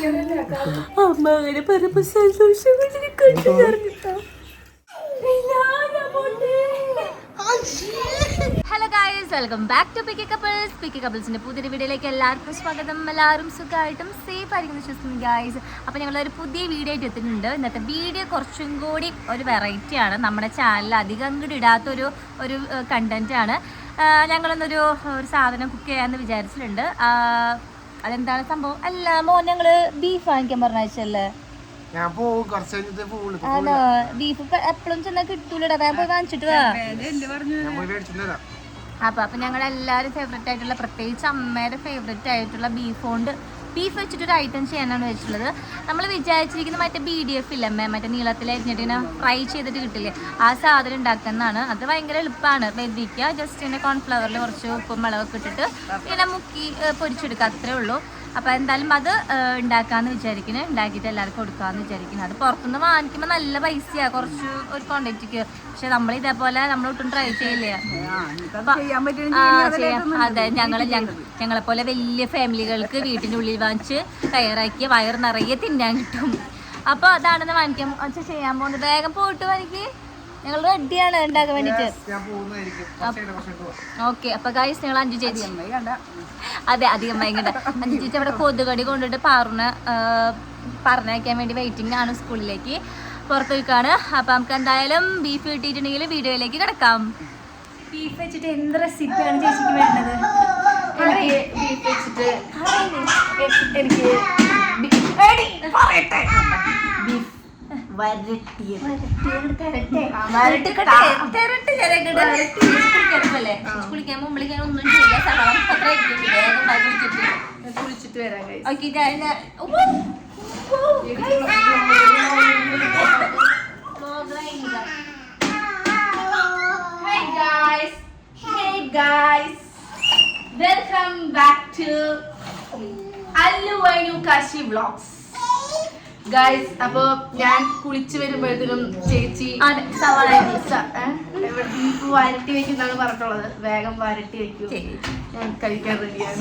അമ്മ അങ്ങനെ പറഞ്ഞപ്പോ സന്തോഷം കൊണ്ട് നിറഞ്ഞിട്ടാ. Hello guys welcome back to picky couples picky കപ്പിൾസിന്റെ പുതിയൊരു വീഡിയോയിലേക്ക് എല്ലാവർക്കും സ്വാഗതം. എല്ലാവരും സുഖമായിട്ടും സേഫ് ആയിരിക്കും വിശ്വസിക്കുന്നു ഗായ്സ് അപ്പോൾ ഞങ്ങൾ ഒരു പുതിയ വീഡിയോ ആയിട്ട് എത്തുന്നുണ്ട്. ഇന്നത്തെ വീഡിയോ കുറച്ചും കൂടി ഒരു വെറൈറ്റി ആണ്. നമ്മുടെ ചാനലിൽ അധികം കൂടി ഇടാത്തൊരു ഒരു ആ, ഞങ്ങളൊന്നൊരു ഒരു സാധനം കുക്ക് ചെയ്യാമെന്ന് വിചാരിച്ചിട്ടുണ്ട്. അതെന്താണ് സംഭവം? അല്ല മോൻ ഞങ്ങൾ ബീഫ് വാങ്ങിക്കാൻ പറഞ്ഞല്ലേ ഞാൻ പോകും കുറച്ച് കഴിഞ്ഞിട്ട് പോകുള്ളൂ ആണോ? ബീഫ് എപ്പോഴും കിട്ടൂലടാ. ഞാൻ പോയി വാങ്ങിച്ചിട്ട് വാ. അപ്പൊ അപ്പൊ ഞങ്ങൾ എല്ലാരും ഫേവറേറ്റ് ആയിട്ടുള്ള പ്രത്യേകിച്ച് അമ്മയുടെ ഫേവറേറ്റ് ആയിട്ടുള്ള ബീഫ് കൊണ്ട് ബീഫ് വെച്ചിട്ടൊരു ഐറ്റം ചെയ്യാനാണ് വെച്ചിട്ടുള്ളത്. നമ്മൾ വിചാരിച്ചിരിക്കുന്ന മറ്റേ ബി ഡി എഫ് ഇല്ലമ്മേ മറ്റേ നീളത്തിൽ അരിഞ്ഞിട്ടിങ്ങനെ ഫ്രൈ ചെയ്തിട്ട് കിട്ടില്ലേ? ആ സാധനം ഉണ്ടാക്കുന്നതാണ്. അത് ഭയങ്കര എളുപ്പമാണ്. വെതിക്കുക ജസ്റ്റ് ഇങ്ങനെ കോൺഫ്ലവറിൽ കുറച്ച് ഉപ്പും മുളകൊക്കെ ഇട്ടിട്ട് ഇങ്ങനെ മുക്കി പൊരിച്ചെടുക്കുക. അത്രേ ഉള്ളൂ. അപ്പോൾ എന്തായാലും അത് ഉണ്ടാക്കാന്ന് വിചാരിക്കുന്നത് ഉണ്ടാക്കിയിട്ട് എല്ലാവർക്കും കൊടുക്കാമെന്ന് വിചാരിക്കുന്നത് അത് പുറത്തുനിന്ന് വാങ്ങിക്കുമ്പോൾ നല്ല പൈസയാണ് കുറച്ച് ഒരു ക്വാണ്ടിറ്റിക്ക് പക്ഷെ നമ്മൾ ഇതേപോലെ നമ്മൾ ഒട്ടും ട്രൈ ചെയ്യില്ലേ? ചെയ്യാം. അതെ ഞങ്ങൾ ഞങ്ങളെ പോലെ വലിയ ഫാമിലികൾക്ക് വീട്ടിന്റെ ഉള്ളിൽ വാങ്ങിച്ച് തയ്യാറാക്കിയ വയർ നിറയെ തിന്നാൻ കിട്ടും. അപ്പോൾ അതാണ് വാങ്ങിക്കാൻ ചെയ്യാൻ പോകുന്നത് വേഗം പോയിട്ട് എനിക്ക് ഞങ്ങൾ റെഡിയാണ് ഉണ്ടാക്കാൻ വേണ്ടിട്ട്. ഓക്കെ അപ്പൊ ഗൈസ് ഞങ്ങൾ അഞ്ചു ചേച്ചി. അതെ അധികം ഭയങ്കര അഞ്ചു ചേച്ചി അവിടെ കൊതുകടി കൊണ്ടിട്ട് പാറുന്ന പറഞ്ഞയക്കാൻ വേണ്ടി വെയിറ്റിംഗ് ആണ് സ്കൂളിലേക്ക് പുറത്തു നിൽക്കാണ്. അപ്പൊ നമുക്ക് എന്തായാലും ബീഫ് കിട്ടിയിട്ടുണ്ടെങ്കിൽ വീഡിയോയിലേക്ക് കിടക്കാം. ബീഫ് വെച്ചിട്ട് എന്ത് റെസിപ്പിയാണ് ചേച്ചിക്ക് വേണ്ടത്? എനിക്ക് ബീഫ് വെച്ചിട്ട് എനിക്ക് വായി കുളിച്ചിട്ട് വരാൻ കഴിയും ഓക്കെ ഞാൻ Hey guys! Kashi guys! Guys അപ്പൊ ഞാൻ കുളിച്ചു വരുമ്പോഴത്തേനും ചേച്ചി വരട്ടി വെക്കുന്നാണ് പറഞ്ഞിട്ടുള്ളത്. വേഗം വരട്ടി വെക്കും. ഞാൻ കഴിക്കാൻ റെഡിയാണ്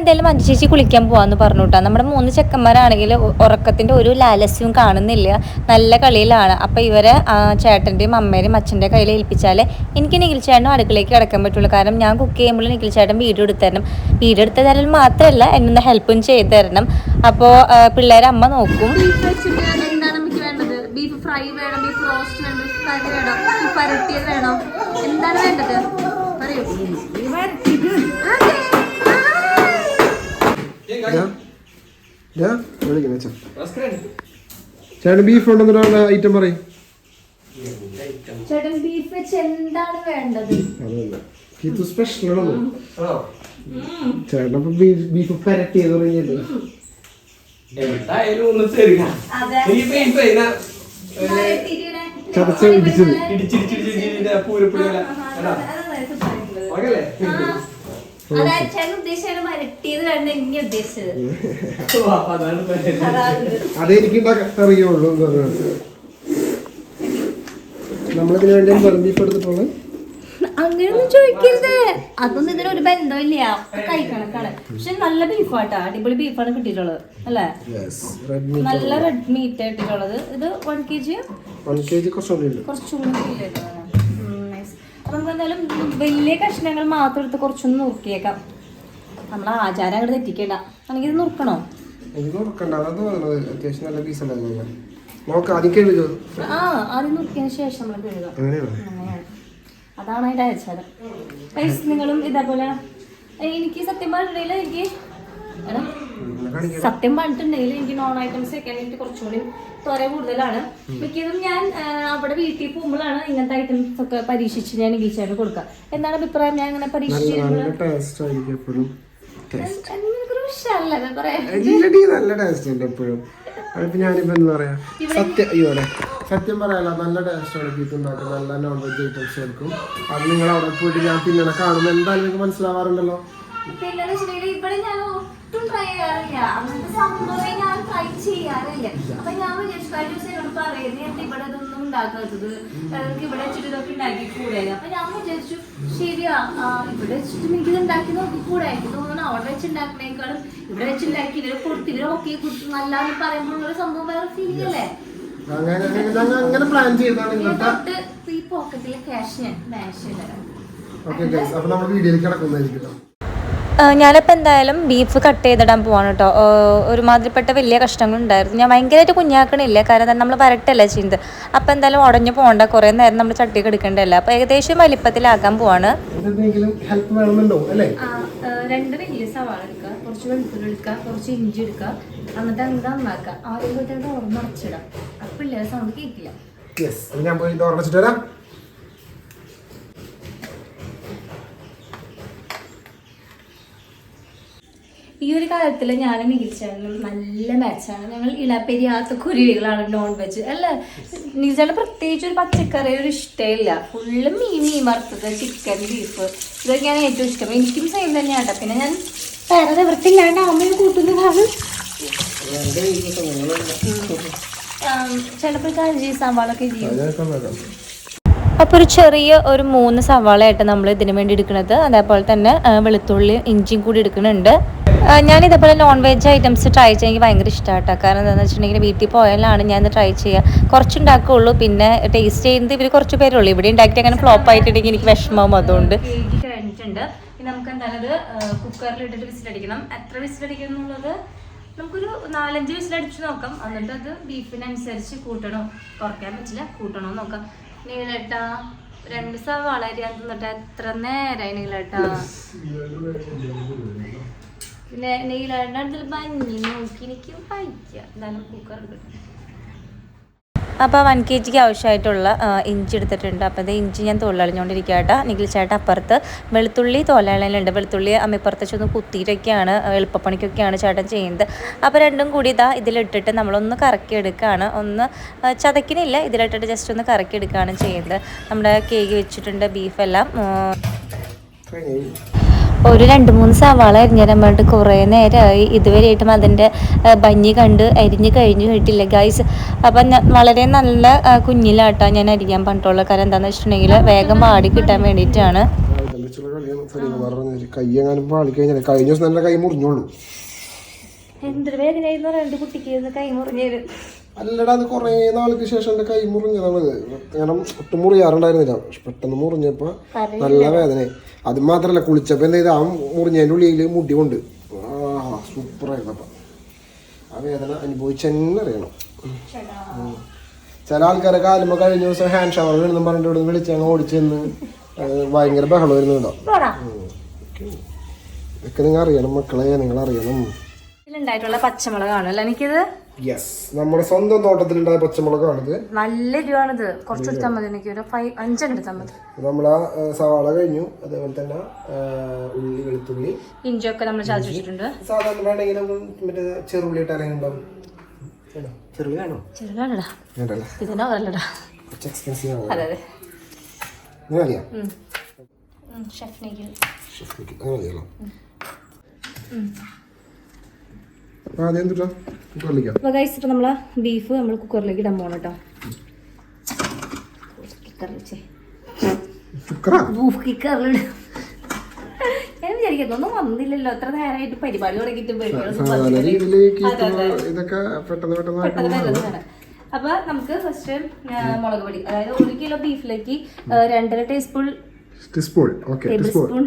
എന്തായാലും മഞ്ജു ചേച്ചി കുളിക്കാൻ പോവാന്ന് പറഞ്ഞു കേട്ടോ നമ്മുടെ മൂന്ന് ചെക്കന്മാരാണെങ്കിൽ ഉറക്കത്തിന്റെ ഒരു ലാലസ്യവും കാണുന്നില്ല. നല്ല കളിയിലാണ്. അപ്പോൾ ഇവരെ ചേട്ടന്റെയും അമ്മേരെയും അച്ഛന്റെ കയ്യിൽ ഏൽപ്പിച്ചാലേ എനിക്ക് നിഖിൽ ചേട്ടനും അടുക്കളയ്ക്ക് കിടക്കാൻ പറ്റുള്ളൂ. കാരണം ഞാൻ കുക്ക് ചെയ്യുമ്പോൾ നിഖിൽ ചേട്ടൻ വീഡിയോ എടുത്തരണം. വീഡിയോ എടുത്ത് തരൽ മാത്രമല്ല എന്നൊന്ന് ഹെൽപ്പും ചെയ്ത് തരണം. അപ്പോൾ പിള്ളേരെ അമ്മ നോക്കും. എന്താണ് നമുക്ക് വേണ്ടത്? ബീഫ് ഫ്രൈ വേണം? ബീഫ് റോസ്റ്റ് വേണം? ബീഫ് കറി വേണം? ബീഫ് വരട്ടിയത് വേണം? എന്താണ് വേണ്ടത്? പറയൂ. ചേട്ടൻ ബീഫ് ഉണ്ടെന്നൊരു ഐറ്റം പറയും ചേട്ടൻ ബീഫ് വെച്ച് എന്താണ് വേണ്ടത് ഇത് സ്പെഷ്യൽ ആണോ ചേട്ടൻ അപ്പൊ ബീഫ് പരട്ടി ചെയ്ത് ഇതിനെ ചതച്ച ഇടിച്ചത് ഇടിച്ചിടിച്ചിടിച്ചിട്ട് പൂരപ്പുഴ അതെനിക്ക് അറിയുള്ളൂ എന്ന് പറഞ്ഞത് നമ്മളിതിന് വേണ്ടി എടുത്തിട്ടുള്ളത് അങ്ങനെയൊന്നും ചോദിക്കരുത്. അതൊന്നും ഇതിനൊരു ബന്ധമില്ല. കഴിക്കണക്കാണ് പക്ഷെ നല്ല ബീഫാട്ടാ. അടിപൊളി ബീഫാണ് കിട്ടിയിട്ടുള്ളത് അല്ലേ? നല്ല റെഡ് മീറ്റ് കിട്ടിയിട്ടുള്ളത് ഇത് one K G one K G കുറച്ചുകൂടി ഉണ്ട്. കുറച്ചും കൂടി. അപ്പൊ നമുക്ക് എന്തായാലും വലിയ കഷ്ണങ്ങൾ മാത്രം എടുത്ത് കുറച്ചൊന്ന് നുറുക്കിയേക്കാം. നമ്മളെ ആചാരം അങ്ങോട്ട് തെറ്റിക്കണ്ട. അല്ലെങ്കിൽ ഇത് നുറുക്കണോ? എനിക്ക് അതാ അത്യാവശ്യം നല്ല പീസ് ഉണ്ടായിരുന്നു നോക്കാം ആദ്യം കഴുകുക ആ ആദ്യം നുറുക്കിയതിന് ശേഷം നമ്മൾ കഴുകാം. അങ്ങനെയാണ് അങ്ങനെയാണ്. അതാണ് അതിന്റെ ആചാരം. നിങ്ങളും ഇതേപോലെ എനിക്ക് സത്യം പറഞ്ഞിട്ടുണ്ടെങ്കിൽ എനിക്ക് സത്യം പറഞ്ഞിട്ടുണ്ടെങ്കിൽ എനിക്ക് നോൺ ഐറ്റംസ് ഒക്കെ എനിക്ക് കുറച്ചുകൂടി ത്വര കൂടുതലാണ്. മിക്കതും ഞാൻ അവിടെ വീട്ടിൽ പോകുമ്പോഴാണ് ഇങ്ങനത്തെ ഐറ്റംസ് ഒക്കെ പരീക്ഷിച്ച് ഞാൻ ഇംഗ്ലീഷായിട്ട് കൊടുക്കുക. എന്താണ് അഭിപ്രായം? ഞാൻ അങ്ങനെ പരീക്ഷിച്ചു എപ്പോഴും. പറയാം. അതിപ്പോ ഞാനിപ്പോ എന്താ സത്യം പറയാലോ നല്ല ടേസ്റ്റ് ആണ് ബീഫ് ഉണ്ടാക്കും നല്ല നോൺ വെജ് ഐറ്റംസ് എടുക്കും അത് നിങ്ങൾ അവിടെ പോയിട്ട് ഞാൻ തിന്നണ കാണുമ്പോൾ എന്തായാലും നിങ്ങൾക്ക് മനസ്സിലാവാറുണ്ടല്ലോ. പിന്നെ വെച്ചിട്ടുണ്ടെങ്കിൽ ഇവിടെ ഞാൻ ഒട്ടും ട്രൈ ചെയ്യാറില്ല. അങ്ങനത്തെ സംഭവം ഞാൻ ട്രൈ ചെയ്യാറില്ല. അപ്പൊ ഞാൻ വിചാരിച്ചു കഴിഞ്ഞ ദിവസം എന്നോട് പറയുന്നത് ഇവിടെ ഇതൊന്നും ഉണ്ടാക്കാത്തത് എനിക്ക് ഇവിടെ വെച്ചിട്ട് ഇതൊക്കെ ഉണ്ടാക്കി കൂടെ അപ്പൊ ഞാൻ വിചാരിച്ചു ശരിയാ ഇവിടെ വെച്ചിട്ട് എനിക്ക് ഇത് ഉണ്ടാക്കി നോക്കി കൂടെ. എനിക്ക് തോന്നുന്നു അവിടെ വെച്ച് ഉണ്ടാക്കണേക്കാളും ഇവിടെ വെച്ച് ഉണ്ടാക്കി ഇവരെ കൊടുത്ത് ഇവരെ ഓക്കെ നല്ലാന്ന് പറയുമ്പോൾ ഒരു സംഭവം വേറെ ഫീൽ അല്ലേ? അങ്ങനെ പ്ലാൻ ചെയ്താണ് ഇന്നത്തെ. ഈ പോക്കറ്റിലെ ക്യാഷ് ഞാൻ മാഷ് ചെയ്തരാം ഓക്കെ അപ്പൊ നമ്മൾ വീഡിയോയിലേക്ക് കിടക്കുന്നതായിരിക്കും ഞാനിപ്പോൾ എന്തായാലും ബീഫ് കട്ട് ചെയ്തിടാൻ പോവാണ് കേട്ടോ ഒരുമാതിരിപ്പെട്ട വലിയ കഷ്ണങ്ങളുണ്ടായിരുന്നു. ഞാൻ ഭയങ്കരമായിട്ട് കുഞ്ഞാക്കണില്ല. കാരണം തന്നെ നമ്മൾ വരട്ടല്ല ചെയ്യുന്നത് അപ്പോൾ എന്തായാലും ഉടഞ്ഞു പോകണ്ട കുറേ നേരം നമ്മൾ ചട്ടിക്ക് എടുക്കേണ്ടതല്ല. അപ്പോൾ ഏകദേശം വലിപ്പത്തിലാക്കാൻ പോവാണ്. രണ്ട് വലിയ സവാള എടുക്കുക കുറച്ച് വെളുത്തുള്ളി എടുക്കുക കുറച്ച് ഇഞ്ചി എടുക്കുക എന്നിട്ട് എന്താ നന്നാക്കുക ആദ്യം തൊട്ട് അത് ഓർമ്മ അടച്ചിടാം അപ്പം ഇല്ല സൗണ്ട് കേൾക്കില്ല യെസ് ഞാൻ പോയി വരാം. ഈ ഒരു കാലത്തിൽ ഞാനും മികിച്ചാലും നല്ല മാച്ചാണ് ഞങ്ങൾ ഇളപ്പെരിയാത്ത കുരുവികളാണ് നോൺ വെജ് അല്ല മികിച്ചാലും പ്രത്യേകിച്ച് ഒരു പച്ചക്കറി ഒരു ഇഷ്ടമില്ല ഫുള്ള് മീൻ മീൻ വറുത്തത് ചിക്കൻ ബീഫ് ഇതൊക്കെയാണ് ഏറ്റവും ഇഷ്ടം. എനിക്കും സെയിം തന്നെയാണ് കേട്ടോ പിന്നെ ഞാൻ വേറെ നിവൃത്തില്ലാണ്ട് അമ്മയും കൂട്ടുന്നതാണ് ചിലപ്പോൾ കാഞ്ചി സവാളൊക്കെ അപ്പോൾ ഒരു ചെറിയ ഒരു മൂന്ന് സവാളയായിട്ട് നമ്മൾ ഇതിനു വേണ്ടി എടുക്കുന്നത് അതേപോലെ തന്നെ വെളുത്തുള്ളി ഇഞ്ചിയും കൂടി എടുക്കുന്നുണ്ട് ഞാൻ ഇതേപോലെ നോൺ വെജ് ഐറ്റംസ് ട്രൈ ചെയ്യാൻ എനിക്ക് ഭയങ്കര ഇഷ്ടമാട്ടോ കാരണം എന്താണെന്ന് വെച്ചിട്ടുണ്ടെങ്കിൽ വീട്ടിൽ പോയാലാണ് ഞാൻ ഇത് ട്രൈ ചെയ്യുക കുറച്ചുണ്ടാക്കുകയുള്ളൂ പിന്നെ ടേസ്റ്റ് ചെയ്യുന്നത് ഇവർ കുറച്ച് പേരുള്ളൂ ഇവിടെ ഉണ്ടാക്കിയിട്ട് അങ്ങനെ ഫ്ലോപ്പ് ആയിട്ടുണ്ടെങ്കിൽ എനിക്ക് വിഷമവും അതുകൊണ്ട്. കഴിഞ്ഞിട്ടുണ്ട് ഇനി നമുക്ക് എന്തായാലും കുക്കറിൽ ഇട്ടിട്ട് വിസിലടിക്കണം എത്ര വിസിലടിക്കണം എന്നുള്ളത് നമുക്കൊരു നാലഞ്ച് വിസിലടിച്ച് നോക്കാം. എന്നിട്ട് അത് ബീഫിനനുസരിച്ച് കൂട്ടണോ? കുറയ്ക്കാൻ പറ്റില്ല കൂട്ടണോ നോക്കാം. നീളട്ട രണ്ട് സവാള അരിയാൻ തിന്നിട്ട് എത്ര നേരമായി നീളട്ട പിന്നെ അതിൽ മഞ്ഞി നോക്കി എനിക്ക് എന്തായാലും കുക്കർ അപ്പോൾ വൺ കെ ജിക്ക് ആവശ്യമായിട്ടുള്ള ഇഞ്ചി എടുത്തിട്ടുണ്ട്. അപ്പോൾ ഇത് ഇഞ്ചി ഞാൻ തോലളിഞ്ഞുകൊണ്ടിരിക്കുക കേട്ടോ നിഖിൽ ചേട്ടൻ അപ്പുറത്ത് വെളുത്തുള്ളി തോലളിലുണ്ട് വെളുത്തുള്ളി അമ്മിപ്പുറത്ത് വെച്ചൊന്ന് കുത്തിയിട്ടൊക്കെയാണ് എളുപ്പപ്പണിക്കൊക്കെയാണ് ചേട്ടൻ ചെയ്യുന്നത്. അപ്പോൾ രണ്ടും കൂടി ഇതാ ഇതിലിട്ടിട്ട് നമ്മളൊന്ന് കറക്കി എടുക്കുകയാണ് ഒന്ന് ചതക്കിനില്ല ഇതിലിട്ടിട്ട് ജസ്റ്റ് ഒന്ന് കറക്കി എടുക്കുകയാണ് ചെയ്യുന്നത്. നമ്മുടെ കേക്ക് വെച്ചിട്ടുണ്ട് ബീഫെല്ലാം കഴിഞ്ഞു ഒരു രണ്ട് മൂന്ന് സവാള അരിഞ്ഞിടാൻ വേണ്ടിയിട്ട് കുറേ നേരമായി ഇതുവരെയായിട്ടും അതിന്റെ ഭംഗി കണ്ട് അരിഞ്ഞ് കഴിഞ്ഞു കിട്ടില്ല ഗൈസ് അപ്പം ഞാൻ വളരെ നല്ല കുഞ്ഞിലാട്ടാണ് കുഞ്ഞിലാട്ടാ ഞാൻ അരിയാൻ പറഞ്ഞിട്ടുള്ളത്. കാരണം എന്താണെന്ന് വെച്ചിട്ടുണ്ടെങ്കിൽ വേഗം വാടി കിട്ടാൻ വേണ്ടിയിട്ടാണ്. കൈ എങ്ങാനും പാളി കഴിഞ്ഞാൽ കഴിഞ്ഞ ദിവസം നല്ല കൈ മുറിഞ്ഞോളൂ എന്തൊരു വേദനയായിരുന്നു രണ്ട് കുട്ടിക്ക് കൈ മുറിഞ്ഞത് അല്ലടാ അത് കുറേ നാൾക്ക് ശേഷം എന്റെ കൈ മുറിഞ്ഞതാണ്. കാരണം ഒട്ടും മുറിയാറുണ്ടായിരുന്നില്ല. പെട്ടെന്ന് മുറിഞ്ഞപ്പോ നല്ല വേദന അത് മാത്രല്ല കുളിച്ചപ്പോ എന്താ ചെയ്ത്? ആ മുറിഞ്ഞതിന്റെ ഉള്ളിൽ മുടി കൊണ്ട്. ആ സൂപ്പറായിരുന്നു അപ്പം. ആ വേദന അനുഭവിച്ച് തന്നെ അറിയണം. ചില ആൾക്കാരെ കാലുമ്പോ കഴിഞ്ഞ ദിവസം ഹാൻഡ് ഷവർ വീണെന്നും പറഞ്ഞിട്ട് ഇവിടെ നിന്ന് വിളിച്ച് അങ്ങ് ഓടിച്ചെന്ന് ഭയങ്കര ബഹളം വരുന്നുണ്ടോ ഇതൊക്കെ നിങ്ങൾ അറിയണം മക്കളെ നിങ്ങൾ അറിയണം ഇതിലുണ്ടായിട്ടുള്ള പച്ചമുളകാണ് അല്ല എനിക്കിത് യെസ് നമ്മുടെ സ്വന്തം തോട്ടത്തിലുണ്ടായ പച്ചമുളകാണിത്. നല്ല എരിവാണിത് കുറച്ചെടുത്താൽ മതി എനിക്ക്. ഒരു ഫൈവ് അഞ്ചെണ്ണം എടുത്താൽ മതി. നമ്മൾ ആ സവാള കഴിഞ്ഞു. അതേപോലെ തന്നെ ഉള്ളി വെളുത്തുള്ളി ഇഞ്ചിയൊക്കെ നമ്മൾ ചതച്ച് വെച്ചിട്ടുണ്ട്. സാധാരണ വേണമെങ്കിൽ നമുക്ക് മറ്റേ ചെറുള്ളി ഇട്ടാലും ഉണ്ടാവും. വേണോ? ചെറുള്ളി വേണോ? ചെറുതാണടാ വേണ്ടല്ലേ? ഇതിനോ അതല്ലടാ കുറച്ച് എക്സ്പെൻസീവ് ആണ്. അതെ ആദ്യം എന്തുട്ടാ കുക്കറിലേക്കാ അപ്പോൾ ഗൈസ് ഇപ്പോൾ നമ്മൾ ബീഫ് നമ്മൾ കുക്കറിലേക്ക് ഇടാൻ പോകണം കേട്ടോ കുക്കറിൽ ബൂഫ് കുക്കറിലിടും ഞാൻ വിചാരിക്കുന്നു ഒന്നും വന്നില്ലല്ലോ. നേരമായിട്ട് പരിപാടി തുടങ്ങിയിട്ട് അപ്പൊ നമുക്ക് ഫസ്റ്റ് മുളക് പൊടി. അതായത് ഒരു കിലോ ബീഫിലേക്ക് രണ്ടര ടീസ്പൂൺ ടീസ്പൂൺ ടേബിൾ സ്പൂൺ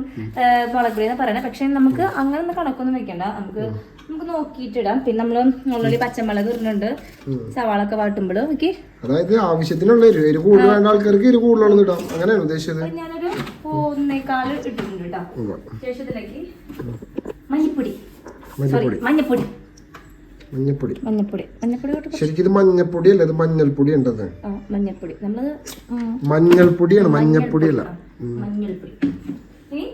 മുളക് പൊടി എന്ന് പറയണേ. പക്ഷെ നമുക്ക് അങ്ങനെ കണക്കൊന്നും വെക്കണ്ട. നമുക്ക് നമുക്ക് നോക്കിയിട്ടിടാം. പിന്നെ നമ്മൾ ഓൾറെഡി പച്ചമുളക് ഇടുന്നുണ്ട്. സവാള ഒക്കെ വാട്ടുമ്പോൾ നോക്കി. അതായത് ആവശ്യത്തിനുള്ള എരിവ്. കൂടുതൽ വേണ്ട ആൾക്കാർക്ക് എരിവ് കൂടുതലാണെന്ന് ഇടാം. അങ്ങനെയാണ് ഉദ്ദേശിച്ചത്. ഞാനൊരു ഒന്നേക്കാൾ ഇട്ടിട്ടുണ്ട് കേട്ടോ ശേഷത്തിലേക്ക് മഞ്ഞപ്പൊടി. സോറി മഞ്ഞപ്പൊടി. മഞ്ഞപ്പൊടി. മഞ്ഞപ്പൊടി. മഞ്ഞപ്പൊടി മഞ്ഞപ്പൊടി ശരിക്കും ഇത് മഞ്ഞപ്പൊടി അല്ല ഇത് മഞ്ഞൾപ്പൊടി ഉണ്ടത്. മഞ്ഞൾപ്പൊടി ഉം, മഞ്ഞൾപ്പൊടിയാണ് മഞ്ഞപ്പൊടി അല്ല മഞ്ഞൾപ്പൊടി. മല്ലിപ്പൊടി.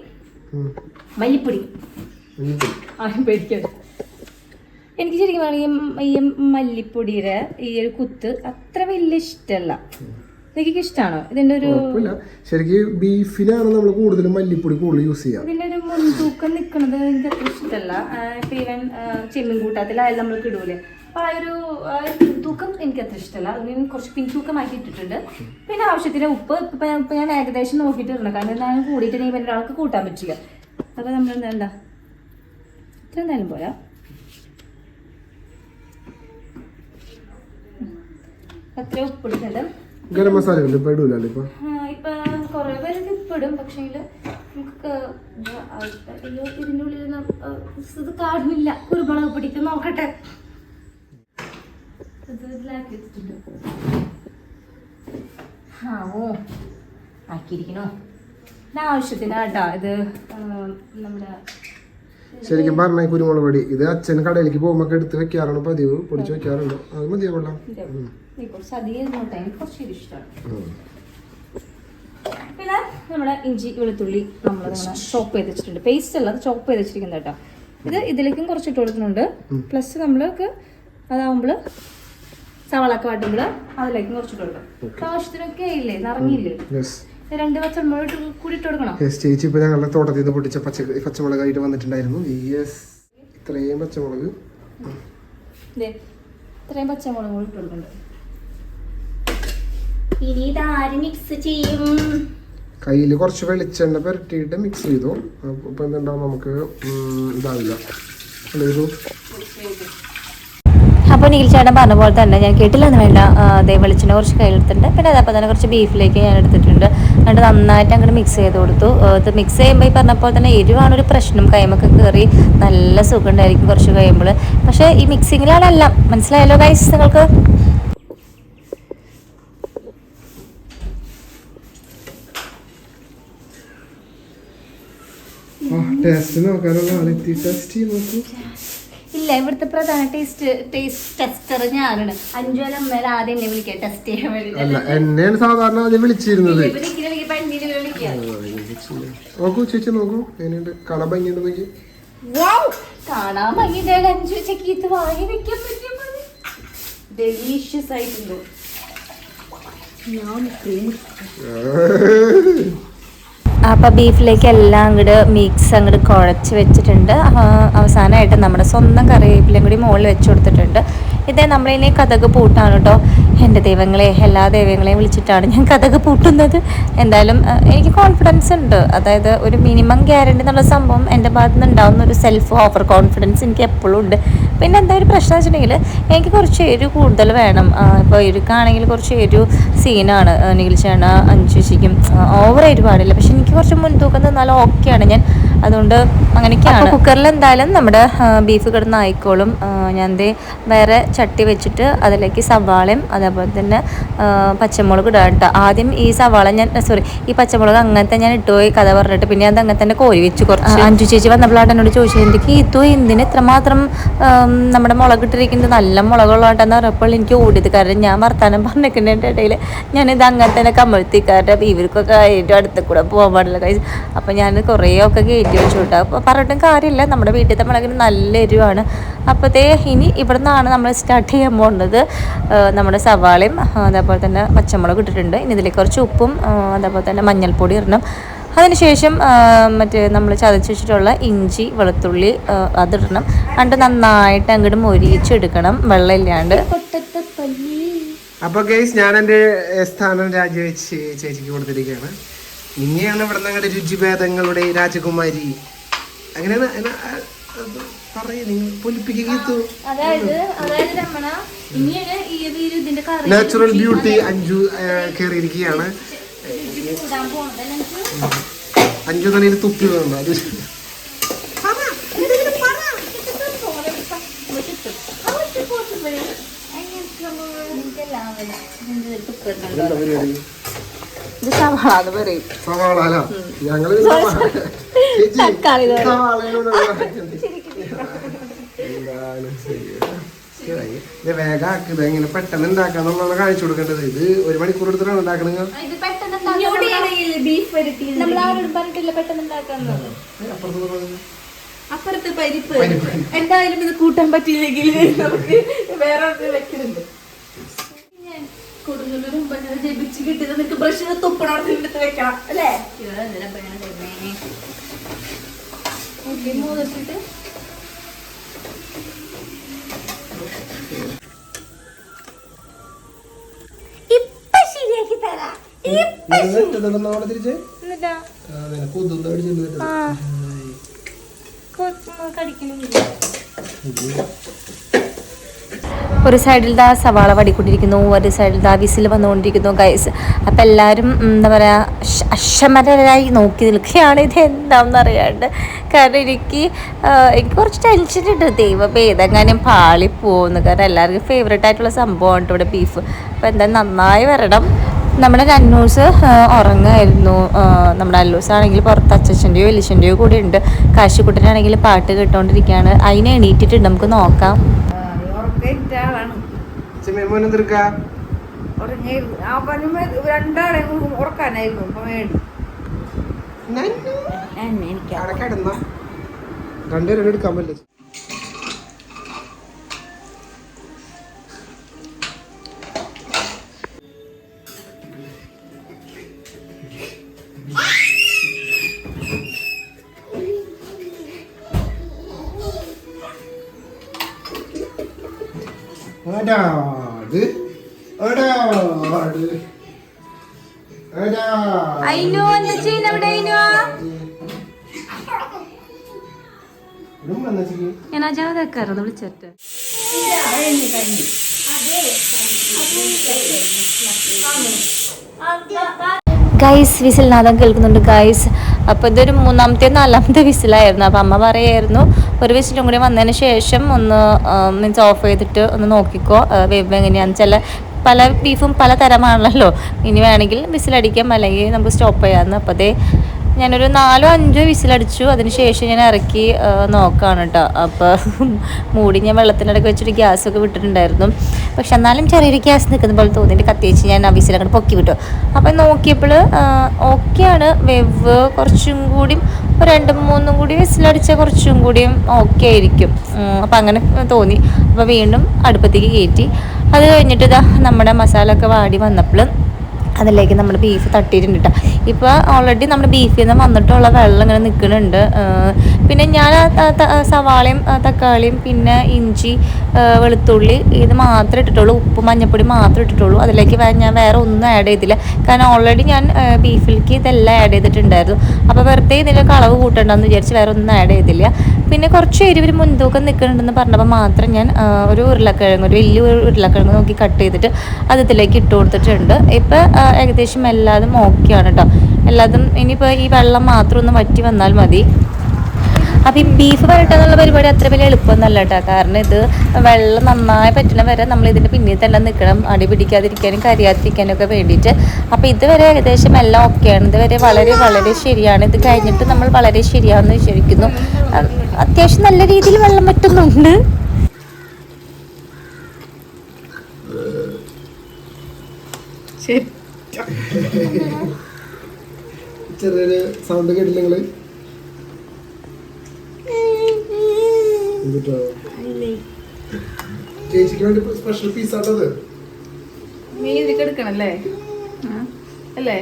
മല്ലിപ്പൊടി. ആ പേടിക്കരുത്. എനിക്ക് ശരിക്കും പറഞ്ഞാൽ ഈ മല്ലിപ്പൊടിയുടെ ഈ ഒരു കുത്ത് അത്ര വലിയ ഇഷ്ടമല്ല ഇഷ്ടമാണോ ഇതിന്റെ ഒരു ശരിക്കും ബീഫിനാണ് നമ്മൾ കൂടുതലും മല്ലിപ്പൊടി കൂടുതൽ യൂസ് ചെയ്യുക ഇതിന്റെ ഒരു മുൻതൂക്കം നിൽക്കുന്നത് എനിക്ക് അത്ര ഇഷ്ടമല്ല ഇപ്പൊ ഈവൻ ചെമ്മീൻ കൂട്ടത്തിലായാലും നമ്മൾ ഇടൂലേ അപ്പൊ ആ ഒരു തൂക്കം എനിക്ക് അത്ര ഇഷ്ടമല്ല അതുകൊണ്ട് ഞാൻ കുറച്ച് പിൻതൂക്കമാക്കി ഇട്ടിട്ടുണ്ട്. പിന്നെ ആവശ്യത്തിന് ഉപ്പ്. ഇപ്പൊ ഞാൻ ഇപ്പൊ ഞാൻ ഏകദേശം നോക്കിയിട്ടുണ്ട് ഇടണം. കാരണം എന്തായാലും കൂടിയിട്ടുണ്ടെങ്കിൽ ഒരാൾക്ക് കൂട്ടാൻ പറ്റില്ല. അപ്പൊ നമ്മൾ എന്താ? എന്താ ഇത്ര എന്തായാലും പോരാ. അത്ര ഉപ്പിടുന്നുണ്ട് ഗരം മസാല ഇല്ല ഇപ്പൊ ഇടൂല ഇപ്പൊ? ഇപ്പൊ കുറെ പേരൊക്കെ പക്ഷേ നമുക്ക് ഇതിന്റെ ഉള്ളിൽ ഇത് കാണുന്നില്ല. കുരുമുളക് പിടിക്ക് നോക്കട്ടെ. ഇത് ഇതിലാക്കി വെച്ചിട്ടുണ്ട്. ആ ഓ ആക്കിയിരിക്കണോ ആവശ്യത്തിന് കേട്ടോ ഇത് നമ്മുടെ ശരിക്കും പറഞ്ഞ കുരുമുളക് പൊടി ഇത് അച്ഛൻ കടയിലേക്ക് പോകുമ്പോൾ എടുത്ത് വെക്കാറാണ് പതിവ്. പൊടിച്ച് വെക്കാറുണ്ട്. അത് മതിയോ കൊള്ളാം കുറച്ച് അധികം നോട്ടെ എനിക്ക് കുറച്ച് ഇത് ഇഷ്ടമാണ്. ഉം. പിന്നെ നമ്മുടെ ഇഞ്ചി വെളുത്തുള്ളി നമ്മൾ ചോപ്പ് ചെയ്ത് വെച്ചിട്ടുണ്ട്. പേസ്റ്റ് അല്ല അത് ചോപ്പ് ചെയ്ത് വെച്ചിരിക്കുന്നത് കേട്ടോ. ഇത് ഇതിലേക്കും കുറച്ച് ഇട്ട് കൊടുക്കുന്നുണ്ട് പ്ലസ് നമ്മൾക്ക് അതാവുമ്പോൾ സവാളൊക്കെ വാട്ടുമ്പോൾ അതിലേക്കും കുറച്ചിട്ട് കൊടുക്കും. ആവശ്യത്തിനൊക്കെ ഇല്ലേ നിറങ്ങിയില്ലേ. രണ്ട് പച്ചമുളക് കൂടി ഇട്ട് കൊടുക്കണം. Yes, ചേച്ചി ഇപ്പൊ ഞങ്ങളുടെ തോട്ടത്തിൽ നിന്ന് പൊട്ടിച്ച പച്ച പച്ചമുളകായിട്ട് വന്നിട്ടുണ്ടായിരുന്നു. യെസ് ഇത്രയും പച്ചമുളക്. ദേ ഇത്രയും പച്ചമുളക് കൂടി ഇട്ട് കൊടുക്കുന്നുണ്ട് ഇനി ഇതാര് മിക്സ് ചെയ്യും? കയ്യിൽ കുറച്ച് വെളിച്ചെണ്ണ പുരട്ടിയിട്ട് മിക്സ് ചെയ്തു. അപ്പൊ എന്താ നമുക്ക് ഇതാവില്ല. ഒരു അപ്പോൾ നീൽ ചേട്ടൻ പറഞ്ഞ പോലെ തന്നെ ഞാൻ കേട്ടില്ലെന്ന് വേണ്ട. അതേ വെളിച്ചെണ്ണ കുറച്ച് കയ്യിലെടുത്തിട്ടുണ്ട്. പിന്നെ അതപ്പോൾ തന്നെ കുറച്ച് ബീഫിലേക്ക് ഞാൻ എടുത്തിട്ടുണ്ട്. എന്നിട്ട് നന്നായിട്ട് അങ്ങോട്ട് മിക്സ് ചെയ്ത് കൊടുത്തു. അത് മിക്സ് ചെയ്യുമ്പോൾ ഈ പറഞ്ഞ പോലെ തന്നെ എരിവാണ് ഒരു പ്രശ്നം. കൈമൊക്കെ കയറി നല്ല സുഖം ഉണ്ടായിരിക്കും കുറച്ച് കഴിയുമ്പോൾ. പക്ഷേ ഈ മിക്സിങ്ങിലാണ് എല്ലാം മനസ്സിലായല്ലോ ഗൈസ് നിങ്ങൾക്ക്? ടേസ്റ്റ് നോക്കാനുള്ള ആളെത്തി ടെസ്റ്റ് നോക്കൂ. ഇല്ല ഇവിടുത്തെ പ്രധാന ടേസ്റ്റ് ടേസ്റ്റ് ടെസ്റ്റർ ഞാനാണ്. അഞ്ചോല അല്ല ആദ്യം എന്നെ വിളിക്കുക ടെസ്റ്റ് ചെയ്യാൻ വേണ്ടി അല്ല എന്നെയാണ് സാധാരണ ആദ്യം വിളിച്ചിരുന്നത്. നോക്കൂ ചേച്ചി നോക്കൂ. എങ്ങനെയുണ്ട്? കള ഭംഗിയുണ്ട് നോക്കി? കാണാൻ ഭംഗിന്റെ അഞ്ചു ചേച്ചി ഇത് വാങ്ങി വെക്കാൻ പറ്റിയ ഡെലീഷ്യസ് ആയിട്ടുണ്ട്. ഞാൻ അപ്പോൾ ബീഫിലേക്ക് എല്ലാം അങ്ങോട്ട് മിക്സ് അങ്ങോട്ട് കുഴച്ച് വെച്ചിട്ടുണ്ട്. അവസാനമായിട്ട് നമ്മുടെ സ്വന്തം കറിവേപ്പിലയും കൂടി മുകളിൽ വെച്ച് കൊടുത്തിട്ടുണ്ട്. ഇതേ നമ്മളിനി കഥക് പൂട്ടാണ് കേട്ടോ എന്റെ ദൈവങ്ങളെ എല്ലാ ദൈവങ്ങളെയും വിളിച്ചിട്ടാണ് ഞാൻ കഥക പൂട്ടുന്നത്. എന്തായാലും എനിക്ക് കോൺഫിഡൻസ് ഉണ്ട്. അതായത് ഒരു മിനിമം ഗ്യാരണ്ടി എന്നുള്ള സംഭവം എന്റെ ഭാഗത്തു നിന്ന് ഉണ്ടാകുന്ന ഒരു സെൽഫ് ഓവർ കോൺഫിഡൻസ് എനിക്ക് എപ്പോഴും ഉണ്ട്. പിന്നെ എന്താ ഒരു പ്രശ്നം വെച്ചിട്ടുണ്ടെങ്കിൽ എനിക്ക് കുറച്ച് എരിവ് കൂടുതൽ വേണം. ഇപ്പോൾ എരുക്കാണെങ്കിൽ കുറച്ച് എരിവ് സീനാണ് നീൽച്ചേണ അഞ്ചുശിക്കും ഓവർ എരിവ് പാടില്ല പക്ഷെ എനിക്ക് കുറച്ച് മുൻതൂക്കം തന്നാലും ഓക്കെയാണ് ഞാൻ. അതുകൊണ്ട് അങ്ങനെയൊക്കെയാണ്. കുക്കറിൽ എന്തായാലും നമ്മുടെ ബീഫ് കിടന്ന് ആയിക്കോളും. ഞാൻ എന്തേ വേറെ ചട്ടി വെച്ചിട്ട് അതിലേക്ക് സവാളയും അതേപോലെ തന്നെ പച്ചമുളക് ഇടുക കേട്ടോ. ആദ്യം ഈ സവാള ഞാൻ സോറി ഈ പച്ചമുളക് അങ്ങനത്തെ ഞാൻ ഇട്ടുപോയി കഥ പറഞ്ഞിട്ട് പിന്നെ അത് അങ്ങനെ തന്നെ കോരി വെച്ച് കുറച്ച്. അഞ്ചു ചേച്ചി വന്നപ്പോഴാണ് എന്നോട് ചോദിച്ചത് എനിക്ക് ഇതു എന്തിന് ഇത്രമാത്രം നമ്മുടെ മുളക് ഇട്ടിരിക്കുന്നത്? നല്ല മുളകുള്ളതാട്ടെന്ന് പറഞ്ഞപ്പോൾ എനിക്ക് ഓടിയത്. കാരണം ഞാൻ വർത്താനം പറഞ്ഞിരിക്കുന്നതിന്റെ ഇടയിൽ ഞാനിത് അങ്ങനെ തന്നെ കമഴ്ത്തി. ഇവർക്കൊക്കെ ഏറ്റവും അടുത്ത് കൂടെ പോകാൻ പാടില്ല കഴിച്ചു അപ്പം ഞാൻ കുറേയൊക്കെ കയറ്റി വെച്ചു കേട്ടോ. അപ്പോൾ പറഞ്ഞിട്ടും കാര്യമില്ല. നമ്മുടെ വീട്ടിലത്തെ മുളകിന് നല്ല എരിവാണ്. അപ്പോഴത്തേ ഇനി ഇവിടെ നിന്നാണ് നമ്മൾ സ്റ്റാർട്ട് ചെയ്യാൻ പോകുന്നത്. നമ്മുടെ നമ്മുടെ സവാളയും അതേപോലെ തന്നെ പച്ചമുളക് ഇട്ടിട്ടുണ്ട്. ഇനി ഇതിലേക്ക് കുറച്ച് ഉപ്പും അതേപോലെ തന്നെ മഞ്ഞൾപ്പൊടി ഇടണം. അതിനുശേഷം മറ്റേ നമ്മൾ ചതച്ച് വെച്ചിട്ടുള്ള ഇഞ്ചി വെളുത്തുള്ളി അതിടണം. എന്നിട്ട് നന്നായിട്ട് അങ്ങോട്ട് മൊരിയിച്ചെടുക്കണം വെള്ളമില്ലാണ്ട്. അപ്പൊ ഗൈസ് ഞാൻ എന്റെ ഏഹ്, സ്ഥാനം രാജിവെച്ച് ചേച്ചിക്ക് കൊടുത്തിരിക്കുകയാണ്. ഇനിയാണ് ഇവിടെ നിങ്ങളുടെ രുചിഭേദങ്ങളുടെ രാജകുമാരി. അങ്ങനെയാണ് പറയ് നിങ്ങൾ പൊലിപ്പിക്കുക അതായത് അതായത് രമണ ഇനിയാണ് ഈ ഒരു ഇതിന്റെ കറി നാച്ചുറൽ ബ്യൂട്ടി അഞ്ചു കയറിയിരിക്കുകയാണ് അഞ്ചു തന്നെ തുപ്പി അത് പറയും. സവാള. അല്ല ഞങ്ങൾ തക്കാളി എന്താണ് ചെയ്യുക? ശരിയായി. ഇത് വേഗം ആക്കുക എങ്ങനെ പെട്ടെന്ന് ഉണ്ടാക്കാന്നുള്ളതാണ് കാണിച്ചു കൊടുക്കേണ്ടത്. ഇത് ഒരു മണിക്കൂർ എടുത്തിട്ടാണ് ഉണ്ടാക്കണത്. ഇത് പെട്ടെന്ന് ബീഫ് വരട്ടി നമ്മൾ ആരോടും പറഞ്ഞിട്ടില്ല പെട്ടെന്ന് ഉണ്ടാക്കുന്നത് അപ്പുറത്ത് പരിപ്പ്. എന്തായാലും ഇത് കൂട്ടാൻ പറ്റിയില്ലെങ്കിൽ നമുക്ക് വേറെ വെക്കുന്നുണ്ട് ഞാൻ കൊടുങ്ങല്ലൂർ മുമ്പ് ജപിച്ച് കിട്ടിയത് നിനക്ക് ബ്രഷിന് തുപ്പണോടത്ത് എടുത്ത് വെക്കണം അല്ലേ? ഉള്ളി ഒരു സൈഡിൽ ദാ സവാള വടിക്കൊണ്ടിരിക്കുന്നു ഒരു സൈഡിൽ ദാ വിസിൽ വന്നുകൊണ്ടിരിക്കുന്നു ഗൈസ് അപ്പം എല്ലാരും എന്താ പറയുക അക്ഷമരായി നോക്കി നിൽക്കുകയാണ്. ഇത് എന്താണെന്ന് അറിയാണ്ട്. കാരണം എനിക്ക് എനിക്ക് കുറച്ച് ടെൻഷൻ ഉണ്ട്. ദൈവം ഏതെങ്ങാനും പാളി പോകുന്നു കാരണം എല്ലാവർക്കും ഫേവറേറ്റ് ആയിട്ടുള്ള സംഭവമാണ് ഇവിടെ ബീഫ് അപ്പോൾ എന്താ നന്നായി വരണം. നമ്മുടെ രന്നൂസ് ഉറങ്ങായിരുന്നു. നമ്മുടെ അല്ലൂസ് ആണെങ്കിൽ പുറത്ത് അച്ഛന്റെയോ എലിശന്റെയോ കൂടെ ഉണ്ട്. കാശിക്കുട്ടനാണെങ്കിൽ പാട്ട് കേട്ടോണ്ടിരിക്കുകയാണ് അതിനെ എണീറ്റിട്ടുണ്ട്. നമുക്ക് നോക്കാം. രണ്ടുപേരും എടുക്കാൻ ചെമ്മോൻ അടാട് അടാട് അടാ അയിനു എന്താ ചെയ്യുന്ന അവിടെ അയിനു ഞാൻ അജാതാക്കായിരുന്നു വിളിച്ചിട്ട്. ഗൈസ് വിസിൽനാഥം കേൾക്കുന്നുണ്ട് ഗൈസ് അപ്പോൾ ഇതൊരു മൂന്നാമത്തെ നാലാമത്തെ വിസിലായിരുന്നു. അപ്പോൾ അമ്മ പറയായിരുന്നു ഒരു വിസിലും കൂടി വന്നതിന് ശേഷം ഒന്ന് മീൻസ് ഓഫ് ചെയ്തിട്ട് ഒന്ന് നോക്കിക്കോ വേവ് എങ്ങനെയാണെന്ന് ചില പല ബീഫും പല തരമാണല്ലോ. ഇനി വേണമെങ്കിൽ വിസിലടിക്കാം അല്ലെങ്കിൽ നമുക്ക് സ്റ്റോപ്പ് ചെയ്യാമെന്ന് അപ്പോൾ അതേ ഞാനൊരു നാലോ അഞ്ചോ വിസിലടിച്ചു. അതിന് ശേഷം ഞാൻ ഇറക്കി നോക്കാണ് കേട്ടോ അപ്പോൾ മൂടി ഞാൻ വെള്ളത്തിനിടയ്ക്ക് വെച്ചിട്ട് ഗ്യാസൊക്കെ വിട്ടിട്ടുണ്ടായിരുന്നു. പക്ഷെ എന്നാലും ചെറിയൊരു ഗ്യാസ് നിൽക്കുന്ന പോലെ തോന്നിയിട്ട് കത്തിച്ച് ഞാൻ ആ വിസിലങ്ങോട്ട് പൊക്കി വിട്ടു. അപ്പം നോക്കിയപ്പോൾ ഓക്കെയാണ്. വെവ് കുറച്ചും കൂടിയും ഒരു രണ്ട് മൂന്നും കൂടി വിസിലടിച്ചാൽ കുറച്ചും കൂടിയും ഓക്കെ ആയിരിക്കും. അപ്പം അങ്ങനെ തോന്നി. അപ്പോൾ വീണ്ടും അടുപ്പത്തേക്ക് കയറ്റി. അത് കഴിഞ്ഞിട്ട് ഇതാ നമ്മുടെ മസാല ഒക്കെ വാടി വന്നപ്പോൾ അതിലേക്ക് നമ്മൾ ബീഫ് തട്ടിയിട്ടുണ്ട് കേട്ടോ ഇപ്പോൾ ഓൾറെഡി നമ്മുടെ ബീഫിൽ നിന്ന് വന്നിട്ടുള്ള വെള്ളം ഇങ്ങനെ നിൽക്കുന്നുണ്ട്. പിന്നെ ഞാൻ സവാളയും തക്കാളിയും പിന്നെ ഇഞ്ചി വെളുത്തുള്ളി ഇത് മാത്രമേ ഇട്ടിട്ടുള്ളൂ. ഉപ്പ് മഞ്ഞപ്പൊടി മാത്രമേ ഇട്ടിട്ടുള്ളൂ. അതിലേക്ക് ഞാൻ വേറെ ഒന്നും ആഡ് ചെയ്തില്ല. കാരണം ഓൾറെഡി ഞാൻ ബീഫിലേക്ക് ഇതെല്ലാം ആഡ് ചെയ്തിട്ടുണ്ടായിരുന്നു. അപ്പോൾ വെറുതെ ഇതിന്റെ അളവ് കൂട്ടണ്ടെന്ന് വിചാരിച്ച് വേറെ ഒന്നും ആഡ് ചെയ്തില്ല. പിന്നെ കുറച്ച് എരിവിൽ മുൻതൂക്കം നിൽക്കുന്നുണ്ടെന്ന് പറഞ്ഞപ്പോൾ മാത്രം ഞാൻ ഒരു ഉരുളക്കിഴങ്ങ് ഒരു വലിയ ഉരുളക്കിഴങ്ങ് നോക്കി കട്ട് ചെയ്തിട്ട് അത് ഇതിലേക്ക് ഇട്ട് കൊടുത്തിട്ടുണ്ട്. ഇപ്പോൾ ഏകദേശം എല്ലാതും ഓക്കെയാണ് കേട്ടോ എല്ലാതും ഇനിയിപ്പോൾ ഈ വെള്ളം മാത്രം ഒന്ന് വറ്റി വന്നാൽ മതി. അപ്പം ഈ ബീഫ് വരട്ടെന്നുള്ള പരിപാടി അത്ര വലിയ എളുപ്പമൊന്നുമല്ല കേട്ടോ. കാരണം ഇത് വെള്ളം നന്നായി പറ്റണ വരെ നമ്മൾ ഇതിന്റെ പിന്നിൽ തന്നെ നിൽക്കണം അടി പിടിക്കാതിരിക്കാനും കരിയാതിരിക്കാനും ഒക്കെ വേണ്ടിയിട്ട്. അപ്പോൾ ഇതുവരെ ഏകദേശം എല്ലാം ഓക്കെയാണ് ഇതുവരെ വളരെ വളരെ ശരിയാണ്. ഇത് കഴിഞ്ഞിട്ട് നമ്മൾ വളരെ ശരിയാണെന്ന് വിചാരിക്കുന്നു. അത്യാവശ്യം നല്ല രീതിയിൽ വെള്ളം പറ്റുന്നുണ്ട് ചെറിയൊരു സൗണ്ട് കേട്ടില്ല നിങ്ങൾ എന്നിട്ടോ ചേച്ചിക്ക് വേണ്ടി സ്പെഷ്യൽ പീസ് ആട്ടത്. എടുക്കണല്ലേ അല്ലേ?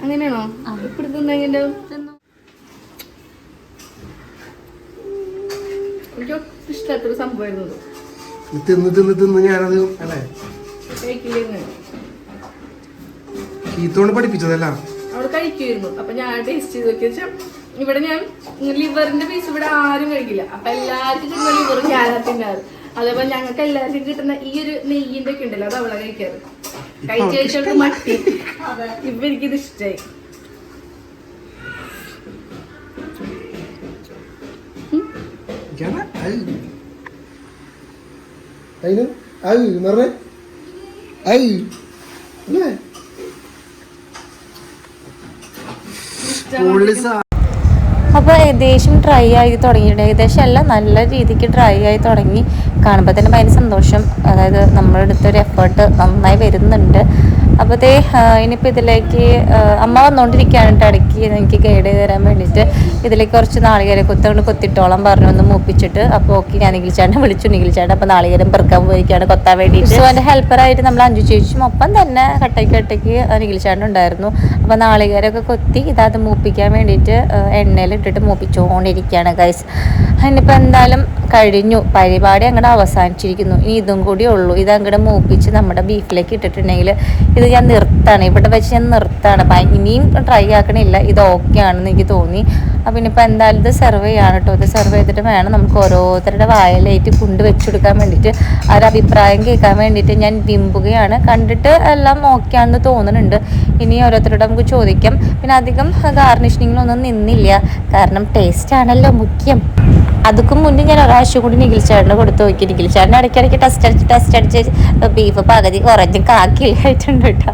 അങ്ങനെയാണോ? ഇപ്പിടുത്തുണ്ടെങ്കിൽ എനിക്ക് ഒട്ടും ഇഷ്ടമായിട്ടൊരു സംഭവമായിരുന്നു ഇത്. തിന്ന് തിന്ന് തിന്ന് ഞാനത് അല്ലേ? പഠിപ്പിച്ചതല്ല. അവിടെ കഴിക്കുമായിരുന്നു അപ്പൊ ഞാൻ ടേസ്റ്റ് ചെയ്ത് നോക്കിയ ഇവിടെ ഞാൻ ലിവറിന്റെ പീസ് ഇവിടെ ആരും കഴിക്കില്ല അപ്പൊ എല്ലാവർക്കും കിട്ടുന്ന ലിവർ ഞാനാ തിന്നാറ് അതേപോലെ ഞങ്ങൾക്ക് എല്ലാവർക്കും കിട്ടുന്ന ഈ ഒരു നെയ്യിന്റെ ഒക്കെ ഉണ്ടല്ലോ അത് അവളെ കഴിക്കാറ് കഴിച്ച കഴിച്ചവർക്ക് മട്ടി ഇപ്പൊ എനിക്കിത് ഇഷ്ടമായി ഐ. അപ്പോൾ ഏകദേശം ഡ്രൈ ആയി തുടങ്ങിയിട്ട് ഏകദേശം എല്ലാം നല്ല രീതിക്ക് ഡ്രൈ ആയി തുടങ്ങി. കാണുമ്പോൾ തന്നെ ഭയങ്കര സന്തോഷം. അതായത് നമ്മളെടുത്തൊരു എഫേർട്ട് നന്നായി വരുന്നുണ്ട്. അപ്പോൾ അതേ ഇനിയിപ്പോൾ ഇതിലേക്ക് അമ്മ വന്നുകൊണ്ടിരിക്കുകയാണ് കേട്ടോ ഇടയ്ക്ക്. എനിക്ക് ഗൈഡ് ചെയ്ത് തരാൻ വേണ്ടിയിട്ട് ഇതിലേക്ക് കുറച്ച് നാളികേരം കൊത്തുകൊണ്ട് കൊത്തിട്ടോളം പറഞ്ഞു ഒന്ന് മൂപ്പിച്ചിട്ട്. അപ്പോൾ ഓക്കെ ഞാൻ നികിൽച്ചാണ്ട് വിളിച്ചു. നികിൽച്ചാണ്ട് അപ്പോൾ നാളികേരം പെറുക്കാൻ പോയിരിക്കുകയാണ് കൊത്താൻ വേണ്ടിയിട്ട്. സോ എന്റെ ഹെൽപ്പറായിട്ട് നമ്മൾ അഞ്ചു ചേച്ചിയും ഒപ്പം തന്നെ കട്ടയ്ക്ക് കട്ടയ്ക്ക് നികിൽച്ചാണ്ട് ഉണ്ടായിരുന്നു. അപ്പോൾ നാളികേരമൊക്കെ കൊത്തി ഇതത് മൂപ്പിക്കാൻ വേണ്ടിയിട്ട് എണ്ണയിൽ ഇട്ടിട്ട് മൂപ്പിച്ചുകൊണ്ടിരിക്കുകയാണ് ഗൈസ് ഇനിയിപ്പോൾ എന്തായാലും കഴിഞ്ഞു. പരിപാടി അങ്ങോട്ട് അവസാനിച്ചിരിക്കുന്നു. ഇനി ഇതും കൂടി ഉള്ളൂ. ഇത് അങ്ങോട്ട് മൂപ്പിച്ച് നമ്മുടെ ബീഫിലേക്ക് ഇട്ടിട്ടുണ്ടെങ്കിൽ ഇത് ഞാൻ നിർത്താണ്. ഇവിടെ വെച്ച് ഞാൻ നിർത്താണ്. അപ്പം ഇനിയും ട്രൈ ആക്കണില്ല. ഇത് ഓക്കെ ആണെന്ന് എനിക്ക് തോന്നി. അപ്പം ഇനിയിപ്പോൾ എന്തായാലും ഇത് സെർവ് ചെയ്യാണ് കേട്ടോ ഇത് സെർവ് ചെയ്തിട്ട് വേണം നമുക്ക് ഓരോരുത്തരുടെ വായലേറ്റ് കൊണ്ട് വെച്ചെടുക്കാൻ വേണ്ടിയിട്ട് അവരഭിപ്രായം കേൾക്കാൻ വേണ്ടിയിട്ട് ഞാൻ വിമ്പുകയാണ്. കണ്ടിട്ട് എല്ലാം ഓക്കെ ആണെന്ന് തോന്നുന്നുണ്ട്. ഇനി ഓരോരുത്തരോട് നമുക്ക് ചോദിക്കാം. പിന്നെ അധികം ഗാർണിഷിങ്ങിനൊന്നും നിന്നില്ല. കാരണം ടേസ്റ്റ് ആണല്ലോ മുഖ്യം. അതുക്കും മുന്നേ ഞാൻ ഒരാഴ്ച കൂടി നിഖിൽ ചേട്ടന് കൊടുത്തു നോക്കി. നിഖിൽ ചേട്ടൻ ഇടയ്ക്കിടയ്ക്ക് ടെസ്റ്റ് അടിച്ച് ടെസ്റ്റ് അടിച്ച് ബീഫ് പകുതി കുറഞ്ഞ് കാക്കിലായിട്ടുണ്ട് കേട്ടോ.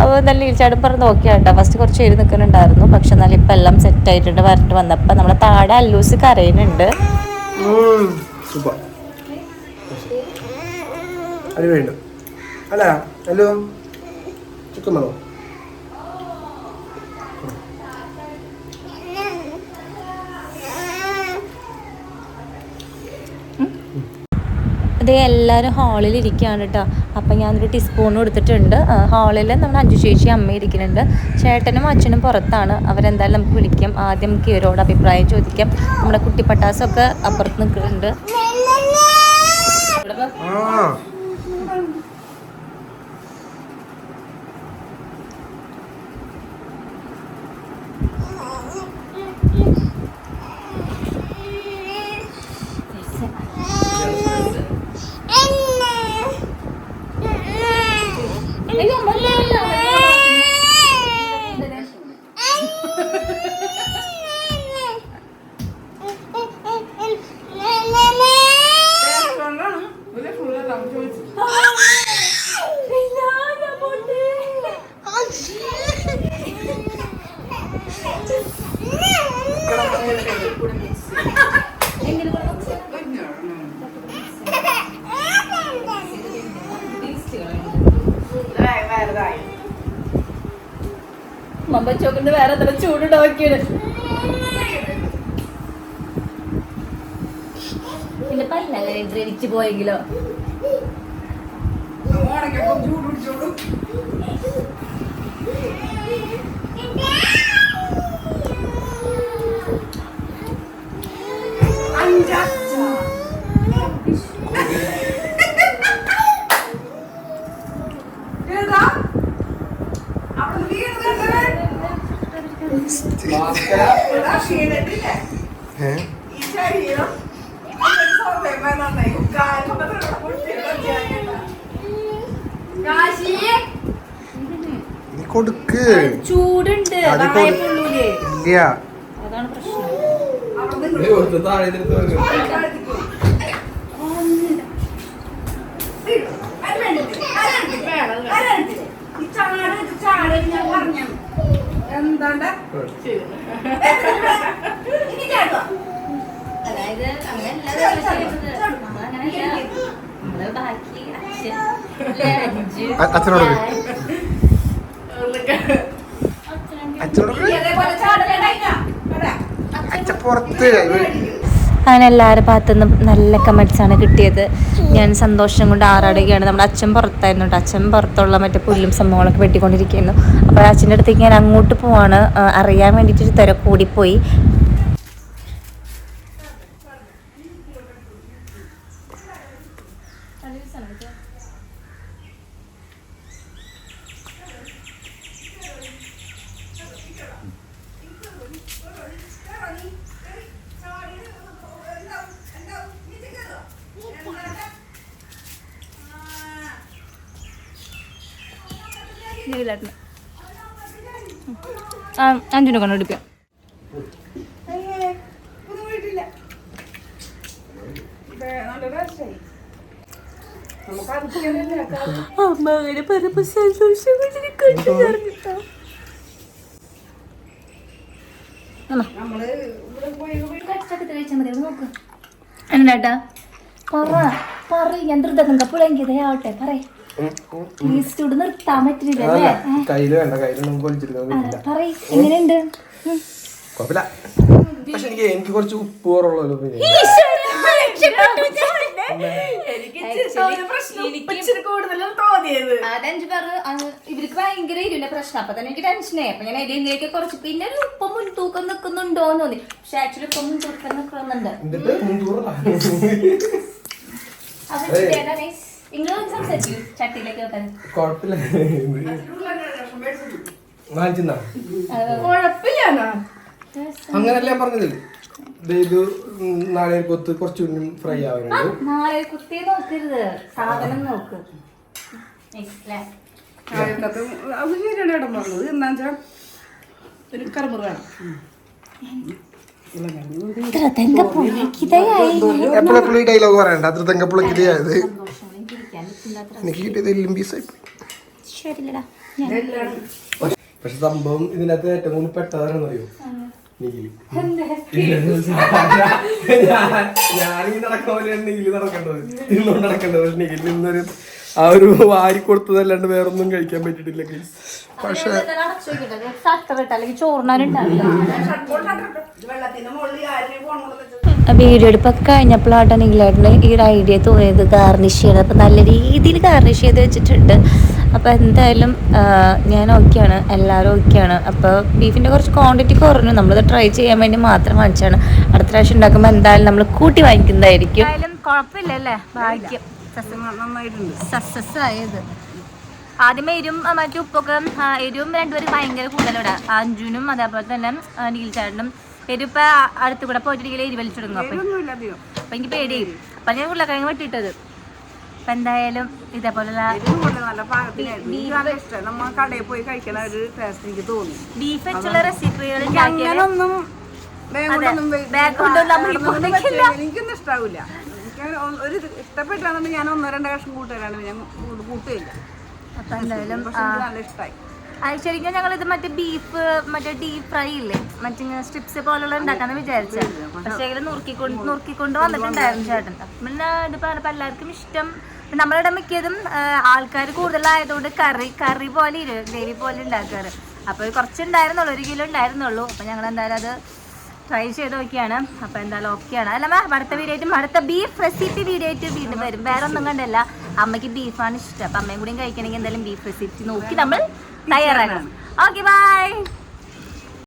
അപ്പോൾ നല്ല നിഖിൽ ചേട്ടൻ പറഞ്ഞ് നോക്കിയാ കേട്ടോ. ഫസ്റ്റ് കുറച്ച് എഴുതി നിൽക്കുന്നുണ്ടായിരുന്നു. പക്ഷെ എന്നാലും ഇപ്പം എല്ലാം സെറ്റ് ആയിട്ടുണ്ട് വരട്ട് വന്നപ്പോൾ നമ്മളെ താഴെ അല്ലൂസ് കരയുന്നുണ്ട്. അല്ല? ഹലോ ചിക്കൻ വേണോ? ഇത് എല്ലാവരും ഹാളിൽ ഇരിക്കുകയാണ് കേട്ടോ അപ്പം ഞാനൊരു ടീസ്പൂൺ കൊടുത്തിട്ടുണ്ട്. ഹാളിൽ നമ്മുടെ അഞ്ചു ചേച്ചി അമ്മ ഇരിക്കുന്നുണ്ട്. ചേട്ടനും അച്ഛനും പുറത്താണ്. അവരെന്തായാലും നമുക്ക് വിളിക്കാം. ആദ്യം നമുക്ക് ഇവരോട് അഭിപ്രായം ചോദിക്കാം. നമ്മുടെ കുട്ടി പട്ടാസൊക്കെ അപ്പുറത്ത് നിൽക്കുന്നുണ്ട്. ചോക്കിന്റെ വേറെ എത്ര ചൂടുണ്ടാക്കിയാണ് പിന്നെ പറഞ്ഞ ഇടിച്ചു പോയെങ്കിലോ? ഇല്ല. അതായത് അങ്ങനെയല്ല ബാക്കി. അച്ഛനോട് അങ്ങനെ എല്ലാവരുടെ ഭാഗത്തുനിന്നും നല്ല കമൻസ് ആണ് കിട്ടിയത്. ഞാൻ സന്തോഷം കൊണ്ട് ആറാടുകയാണ്. നമ്മുടെ അച്ഛൻ പുറത്തായിരുന്നു അച്ഛൻ പുറത്തുള്ള മറ്റേ പുല്ലും സംഭവങ്ങളൊക്കെ വെട്ടിക്കൊണ്ടിരിക്കുന്നു. അപ്പോൾ അച്ഛന്റെ അടുത്തേക്ക് ഞാൻ അങ്ങോട്ട് പോവാണ്. അറിയാൻ വേണ്ടിയിട്ട് ഒരു തിര കൂടിപ്പോയി അഞ്ചിനെ കൊണ്ടുപിടിക്കാം അമ്മ അങ്ങനെ പറയുമ്പോ സന്തോഷം കൊണ്ട് എനിക്ക് കണ്ടു നിറഞ്ഞിട്ടാ. അമ്മ. കച്ചൊക്കെ കഴിച്ചാൽ മതി ഇവിടെ നോക്ക് എന്നാട്ടാ പറ പറ ഞാൻ ദ്രുതം കപ്പുളെങ്കിൽ ആവട്ടെ പറയേ ചൂട് നിർത്താൻ പറ്റില്ല? കയ്യിൽ വേണ്ട കയ്യിൽ നമുക്ക് എങ്ങനെയുണ്ട്. കുഴപ്പമില്ല. പക്ഷെ എനിക്ക് എനിക്ക് കുറച്ച് ഉപ്പ് കുറവുള്ളൂ തോന്നിയത്. അതഞ്ചു ഇവർക്ക് ഭയങ്കര ഇരുവിന്റെ പ്രശ്നം. അപ്പൊ തന്നെ എനിക്ക് ടെൻഷനായി അപ്പൊ ഞാൻ ഇതിലേക്ക് കുറച്ച് പിന്നെ ഒരു ഉപ്പം മുൻതൂക്കം നിൽക്കുന്നുണ്ടോ എന്ന് തോന്നി. പക്ഷെ ആക്ച്വലി ഉപ്പം മുൻതൂക്കം നിൽക്കുന്നുണ്ട്. അത് അങ്ങനല്ല പറഞ്ഞത്. ദേ ഇത് നാളെ കൊത്ത് കുറച്ചുകൂടി ഫ്രൈ ആവാനുണ്ട് നാളെ കുത്തി നോക്കരുത്. സാധനം നോക്ക്. അത് ശരിയാണ് ഇടം പറഞ്ഞത്. എന്താ വെച്ചാ ഒരു കറുമുറ വേണം. എപ്പോഴെപ്പോഴും ഈ ഡയലോഗ് പറയണ്ട? അത്ര തെങ്കപ്പുളക്ക് ഇതായത് എനിക്ക് കിട്ടിയത് എല്ലും പീസായി പോയി പക്ഷെ സംഭവം ഇതിനകത്ത് ഏറ്റവും കൂടുതൽ പെട്ടതാണെന്ന് അറിയോ? ഞാനീ നടക്കാൻ പോലെ നിഖിൽ നടക്കേണ്ടത്. ഇന്നുകൊണ്ട് നടക്കേണ്ടത് പക്ഷെ നിഖിൽ നിന്നൊരു ആ ഒരു വാരി കൊടുത്തതല്ലാണ്ട് വേറൊന്നും കഴിക്കാൻ പറ്റിട്ടില്ല ഗൈസ് പക്ഷേ വീഡിയോ എടുപ്പൊക്കെ കഴിഞ്ഞപ്പോഴാണ് നിങ്ങളേട്ടന് ഈ ഒരു ഐഡിയ തോന്നിയത് ഗാർണിഷ് ചെയ്യണം അപ്പം നല്ല രീതിയിൽ ഗാർണിഷ് ചെയ്ത് വെച്ചിട്ടുണ്ട്. അപ്പോൾ എന്തായാലും ഞാൻ ഓക്കെയാണ് എല്ലാവരും ഓക്കെയാണ് അപ്പോൾ ബീഫിന്റെ കുറച്ച് ക്വാണ്ടിറ്റി കുറഞ്ഞു. നമ്മളത് ട്രൈ ചെയ്യാൻ വേണ്ടി മാത്രം വാങ്ങിച്ചാണ് അടുത്ത പ്രാവശ്യം ഉണ്ടാക്കുമ്പോൾ എന്തായാലും നമ്മൾ കൂട്ടി വാങ്ങിക്കുന്നതായിരിക്കും. എന്തായാലും കുഴപ്പമില്ലല്ലേ? ഭാഗ്യം. സക്സസ് ആയത്. ആദ്യമേ എരും മറ്റേ ഉപ്പൊക്കെ എരും രണ്ടുപേരും ഭയങ്കര കൂടുതലിവിടെ അഞ്ജുനും അതേപോലെ തന്നെ നീൽച്ചാടിനും നീൽ ചേട്ടനും. എരിപ്പ അടുത്ത് കൂടെ പോയിട്ടിരിക്കലും എരി വലിച്ചു തുടങ്ങും അപ്പൊ എനിക്ക് പേടിയും അപ്പൊ ഞാൻ ഉരുളക്കിഴങ്ങ് വെട്ടിയിട്ടത്. അപ്പൊ എന്തായാലും ഇതേപോലെയുള്ള ബീഫ് വെച്ചുള്ള റെസിപ്പികൾ കൊണ്ടൊന്നും നമ്മൾ എനിക്കൊന്നും ഇഷ്ടാവില്ല. ഒ- ഒരു ഇത് ഇഷ്ടപ്പെട്ടാണെങ്കിൽ ഞാൻ ഒന്നോ രണ്ടോ കഷ്ണം കൂട്ടുകാരാണ്. ഞാൻ കൂട്ട് കൂട്ടുകയില്ല. അപ്പൊ എന്തായാലും പക്ഷെ എനിക്ക് നല്ല ഇഷ്ടമായി അത് ശരിക്കും ഞങ്ങൾ ഇത് മറ്റേ ബീഫ് മറ്റേ ഡീപ് ഫ്രൈ ഇല്ലേ? മറ്റേ സ്ട്രിപ്സ് പോലുള്ള ഉണ്ടാക്കാന്ന് വിചാരിച്ചത് പക്ഷേ ഇതിൽ നുറുക്കിക്കൊണ്ട് നുറുക്കിക്കൊണ്ട് വന്നിട്ടുണ്ടായിരുന്നു ചേട്ടൻ. പിന്നെ ഇത് പറഞ്ഞപ്പോൾ എല്ലാവർക്കും ഇഷ്ടം. നമ്മളിവിടെ മിക്കതും ആൾക്കാർ കൂടുതലായതുകൊണ്ട് കറി കറി പോലെ ഇരു ഗ്രേവി പോലെ ഉണ്ടാക്കാറ്. അപ്പോൾ കുറച്ചുണ്ടായിരുന്നുള്ളൂ. ഒരു കിലോ ഉണ്ടായിരുന്നുള്ളൂ. അപ്പോൾ ഞങ്ങൾ എന്തായാലും അത് ട്രൈ ചെയ്ത് നോക്കിയാണ് അപ്പോൾ എന്തായാലും ഓക്കെയാണ് അല്ല മാം അടുത്ത വീഡിയോ ആയിട്ടും അടുത്ത ബീഫ് റെസിപ്പി വീഡിയോ ആയിട്ട് വീണ്ടും വരും. വേറെ ഒന്നും കണ്ടല്ല. അമ്മയ്ക്ക് ബീഫാണ് ഇഷ്ടം. അപ്പം അമ്മയും കൂടിയും കഴിക്കണമെങ്കിൽ എന്തായാലും ബീഫ് റെസിപ്പി നോക്കി നമ്മൾ തയ്യാറാക്കണം. Okay bye